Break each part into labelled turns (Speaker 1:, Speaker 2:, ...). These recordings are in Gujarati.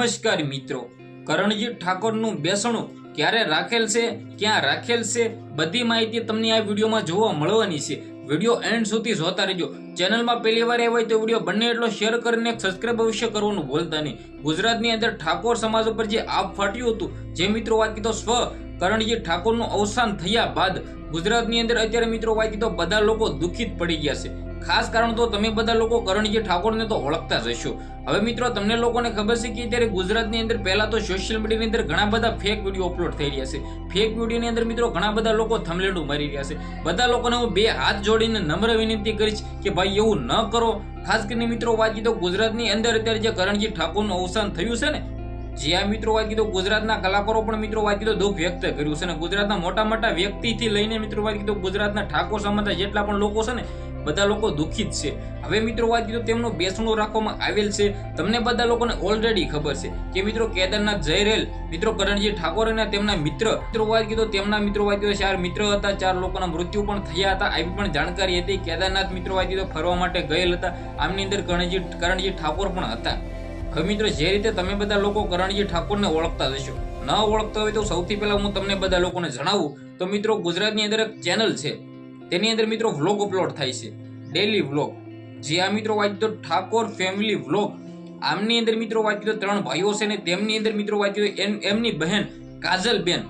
Speaker 1: નમસ્કાર મિત્રો. કરણજીત ઠાકોરનું બેસણું ક્યારે રાખેલ છે, ક્યાં રાખેલ છે, બધી માહિતી તમને આ વિડીયોમાં જોવા મળવાની છે. વીડિયો એન્ડ સુધી જોતા રહેજો. ચેનલમાં પહેલી વાર આવ્યા હોય તો વીડિયો બંને એટલો શેર કરીને સબસ્ક્રાઇબ અવશ્ય કરવાનું ભૂલતા નહીં. ગુજરાતની અંદર ઠાકોર સમાજ ઉપર જે આપ ફાટ્યું હતું, જે મિત્રો વાત કીધો સ્વ, કરણજીત ઠાકોરનું અવસાન થયા બાદ ગુજરાતની અંદર અત્યારે મિત્રો વાત કીધો બધા લોકો દુઃખિત પડી ગયા છે. ખાસ કારણ તો તમે બધા લોકો કરણજી ઠાકોરને તો ઓળખતા જ હશો. હવે મિત્રો, તમને લોકોને ખબર છે કે અત્યારે ગુજરાતની અંદર પહેલા તો સોશિયલ મીડિયાની અંદર ઘણા બધા ફેક વીડિયો અપલોડ થઈ રહ્યા છે. ફેક વિડીયોની અંદર મિત્રો ઘણા બધા લોકો થમલેડું મારી રહ્યા છે. બધા લોકોને હું બે હાથ જોડીને નમ્ર વિનંતી કરીશ કે ભાઈ એવું ન કરો. ખાસ કરીને મિત્રો, વાત કીધો ગુજરાતની અંદર અત્યારે જે કરણજી ઠાકોરનું અવસાન થયું છે ને, જે આ મિત્રો, વાત કીધો ગુજરાતના કલાકારો પણ મિત્રો, વાત કીધો દુઃખ વ્યક્ત કર્યું છે અને ગુજરાતના મોટા મોટા વ્યક્તિથી લઈને મિત્રો, વાત કીધો ગુજરાતના ઠાકોર સમાજના જેટલા પણ લોકો છે ને બધા લોકો દુઃખિત છે. હવે મિત્રો વાત કીધું તેમનું બેસણું રાખવામાં આવેલ છે. તમને બધા લોકોને ઓલરેડી ખબર છે કે મિત્રો કેદારનાથ જઈ રહેલ મિત્રો કરણજી ઠાકોર અને તેમના મિત્ર. મિત્રો વાત કીધું તેમના મિત્રો વાત કીધું ચાર મિત્ર હતા. ચાર લોકોના મૃત્યુ પણ થયા હતા. આવી પણ જાણકારી હતી. કેદારનાથ મિત્રો વાત કીધું ફરવા માટે ગયેલ હતા. આમની અંદર કરણજી કરણજી ઠાકોર પણ હતા. હવે મિત્રો જે રીતે તમે બધા લોકો કરણજી ઠાકોરને ઓળખતા જશો ન ઓળખતા હોય તો સૌથી પહેલા હું તમને બધા લોકોને જણાવું. તો મિત્રો ગુજરાતની અંદર એક ચેનલ છે. તેની અંદર મિત્રો વ્લોગ અપલોડ થાય છે. ડેલી વ્લોગ જે આ મિત્રો વાંચ્યો ઠાકોર ફેમિલી વ્લોગ આમની અંદર મિત્રો વાંચ્યો ત્રણ ભાઈઓ છે ને તેમની અંદર મિત્રો વાંચ્યો એમ, એમની બહેન કાજલબેન.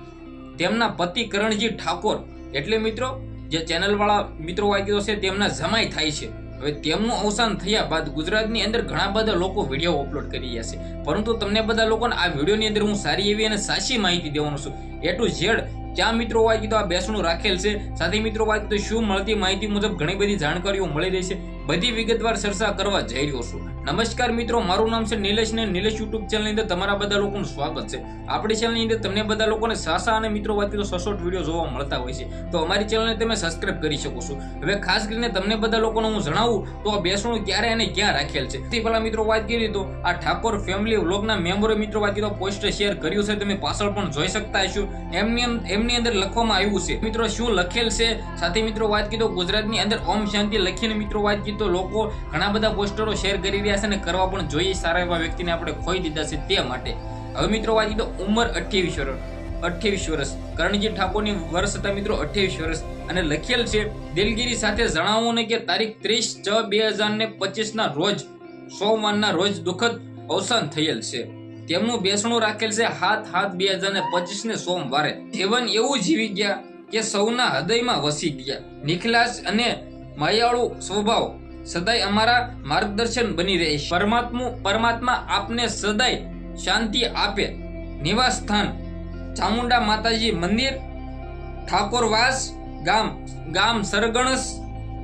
Speaker 1: તેમના પતિ કરણજી ઠાકોર. એટલે મિત્રો, જે ચેનલ વાળા મિત્રો વાંચ્યો છે તેમના જમાઈ થાય છે. હવે તેમનું અવસાન થયા બાદ ગુજરાતની અંદર ઘણા બધા લોકો વીડિયો અપલોડ કરી રહ્યા છે. પરંતુ તમને બધા લોકોને આ વિડીયોની અંદર હું સારી એવી અને સાચી માહિતી દેવાનો છું. એ ટુ ઝેડ ક્યાં મિત્રો વાત કીધું આ બેસણું રાખેલ છે. સાથે મિત્રો વાત કીધું શું, મળતી માહિતી મુજબ ઘણી બધી જાણકારીઓ મળી રહી છે. બધી વિગતવાર ચર્ચા કરવા જઈ રહ્યો છું. નમસ્કાર મિત્રો, મારું નામ છે નિલેશ ને નિલેશ યુટ્યુબ ચેનલની અંદર તમારા બધા લોકોનું સ્વાગત છે. આપણી ચેનલની અંદર તમને બધા લોકોને સાસા અને મિત્રો વાત તો સસોટ વીડિયો જોવા મળતા હોય છે. તો અમારી ચેનલને તમે સબસ્ક્રાઇબ કરી શકો છો. હવે ખાસ કરીને તમને બધા લોકોને હું જણાવું, તો આ બેસણું ક્યારે અને ક્યાં રાખેલ છે? તે પહેલા મિત્રો વાત કરી તો આ ઠાકોર ફેમિલી વ્લોગના મેમ્બરો મિત્રો વાત તો પોસ્ટ શેર કર્યું છે. તમે પાછળ પણ જોઈ શકતા હશો. એમની એમની અંદર લખવામાં આવ્યું છે. મિત્રો શું લખેલ છે? સાથે મિત્રો વાત કીધો ગુજરાતની અંદર ઓમ શાંતિ લખીને મિત્રો વાત કીધો લોકો ઘણા બધા પોસ્ટરો શેર કરી રહ્યા છે અને કરવા પણ જોઈએ સારા એવા વ્યક્તિને આપણે ખોઈ દીધા છે તે માટે. હવે મિત્રો વાત તો ઉંમર અઠ્યાવીસ વર્ષ અઠ્યાવીસ વર્ષ કરણજી ઠાકોરની વર્ષ હતા મિત્રો અઠ્યાવીસ વર્ષ અને લખેલ છે, દિલગીરી સાથે જણાવો ને કે તારીખ ત્રીસ છ બે હજાર ને પચીસ ના રોજ, સોમવારના રોજ દુઃખદ અવસાન થયેલ છે. તેમનું બેસણું રાખેલ છે હાથ હાથ બે હજાર ને પચીસ ને સોમવારે. જીવન એવું જીવી ગયા કે સૌના હૃદયમાં વસી ગયા. નિખલાસ અને માયાળુ સ્વભાવ સદાય અમારા માર્ગદર્શન બની રહેશે પરમાત્મા પરમાત્મા આપને સદાય શાંતિ આપે. નિવાસ સ્થાન, ચામુંડા માતાજી મંદિર, ઠાકોરવાસ ગામ ગામ સરગણસ,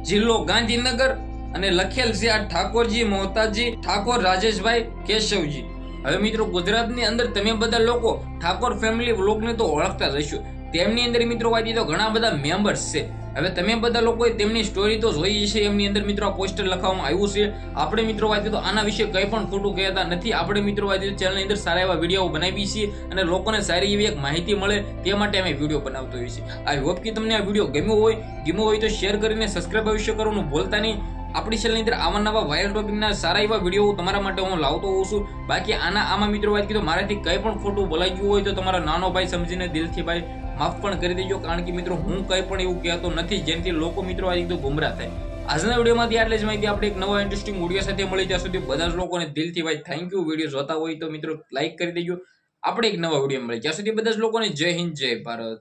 Speaker 1: જિલ્લો ગાંધીનગર અને લખેલ છે આ ઠાકોરજી, મોહતાજી, ઠાકોર રાજેશભાઈ કેશવજી. હવે મિત્રો ગુજરાતની અંદર તમે બધા લોકો ઠાકોર ફેમિલી વ્લોગને તો ઓળખતા જ હશો. તેમની અંદર મિત્રો વાંચી તો ઘણા બધા મેમ્બર્સ છે. હવે તમે બધા લોકોએ તેમની સ્ટોરી તો જોઈ છે એમની અંદર મિત્રો આ પોસ્ટર લખવામાં આવ્યું છે. આપણે મિત્રો વાંચી તો આના વિશે કંઈ પણ ખોટું કહેતા નથી. આપણે મિત્રો વાંચી ચેનલની અંદર સારા એવા વીડિયો બનાવી છીએ અને લોકોને સારી એવી એક માહિતી મળે તે માટે અમે વીડિયો બનાવતો હોઈએ છીએ. આઈ હોપ કે તમને આ વીડિયો ગમ્યો હોય. ગમ્યો હોય તો શેર કરીને સબસ્ક્રાઇબ અવશ્ય કરવાનું ભૂલતા નહીં. આપણી ચેનલની અંદર આવા નવા વાયરલ ટોપિકના સારા એવા વીડિયો તમારા માટે હું લાવતો હોઉં છું. બાકી આના આમાં મિત્રો વાત કીધું મારાથી કંઈ પણ ખોટું બોલાઈ ગયું હોય તો તમારા નાનો ભાઈ સમજીને દિલથી ભાઈ માફ પણ કરી દેજો, કારણ કે મિત્રો હું કંઈ પણ એવું કહેતો નથી જેમથી લોકો મિત્રો આ એકદમ ગુમરા થાય. આજના વિડીયોમાંથી આટલે જ માહિતી આપણે એક નવા ઇન્ટરેસ્ટિંગ વીડિયો સાથે મળી. ત્યાં સુધી બધા જ લોકોને દિલથી ભાઈ થેન્ક યુ વીડિયો જોતા હોય તો મિત્રો લાઇક કરી દેજો. આપણે એક નવા વીડિયો મળે જ્યાં સુધી બધા જ લોકોને જય હિન્દ, જય ભારત.